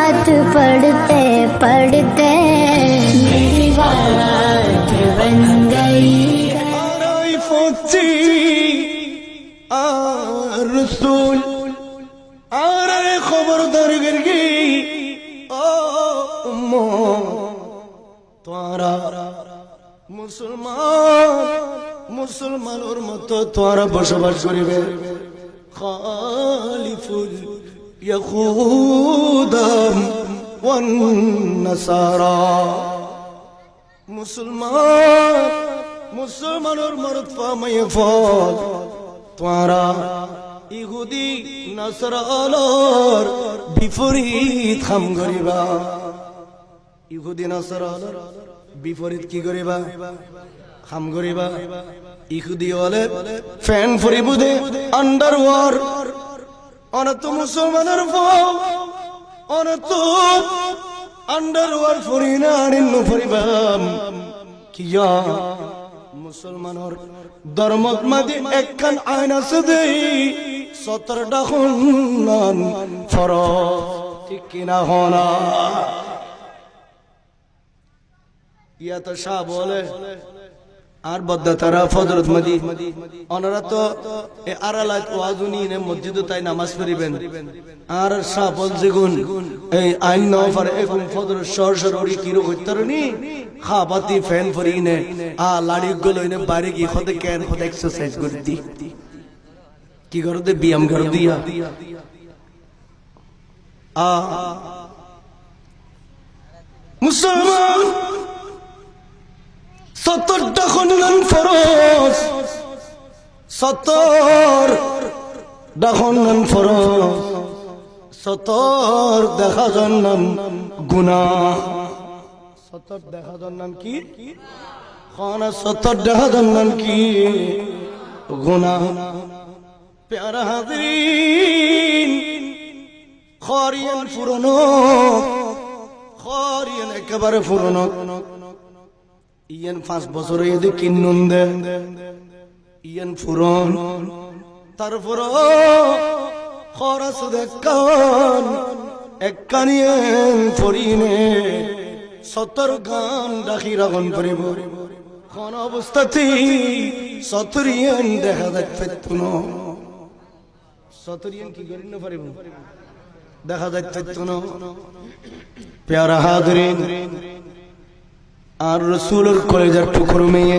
कलमात पढ़ते पढ़ते मेरी बात बन गई আরাই ফুচি আর রসুল আর আরে খবরদার গিরগি ও উম্মো তোরা মুসলমান মুসলমানের মতো তোরা বসবাস করিবে খালিফুল ওয়ান নাসারা মুসলমান মুসলমানের মরদ ফামাইয়ে ফল তোরা ইহুদি নাসরালর বিপরীত খাম করিবা ইহুদি নাসরালর বিপরীত কি করিবা খাম করিবা ইহুদি হলে ফ্যান ফুরিব দে আন্ডারওয়ার অনত মুসলমানের অনত আন্ডারওয়ার ফুরি না আনিন্ন ফুরিবাম কিয়া মুসলমানর ধর্মত মাঝে একখান আইন আছে দেই সতরটা হন্নান ফর ঠিক কিনা হনা? ইয়া তো শাহ বলে আর বদ্দা তারা ফজরত মদি। ওনারা তো এ ওয়াজুনি নে মসজিদ তাই নামাজ পড়িবেন। আর বলছে গুণ এই আইন ন পারে এখন ফজর সর সর উড়ি কিরো কইতারনি খাবাতি ফ্যান ফরি আ লাড়ি গুলো নে বাইরে কি খদে কেন খদে এক্সারসাইজ করে দি। কি করে দে ব্যায়াম করে দিয়া। আ। মুসলমান! সত্তরটা খনন ফরজ। সত্তর ডাখনন ফরজ। সত্তর দেখা জন্ম গুনা সত্তর দেখা জন্ম কি? খানা সত্তর দেখা জন্ম কি? গুনা প্যারা হাজরিন, খরিয়ান ফুরনো খরিয়ান একেবারে ফুরনো ইয়ান পাঁচ বছর এদি কিন্নুন দে ইয়ান ফুরন তারপর খরচ দেখান এককানিয়েন ফরিনে, সতর গান ডাকি রাগন পরিব কোন অবস্থাতে সতরিয়ান দেখা যাচ্ছে তুন সতরিয়ান কি করি না পারিব দেখা যাচ্ছে তুন প্যারা হাজরিন আর রসুলের কলেজার টুকরো মেয়ে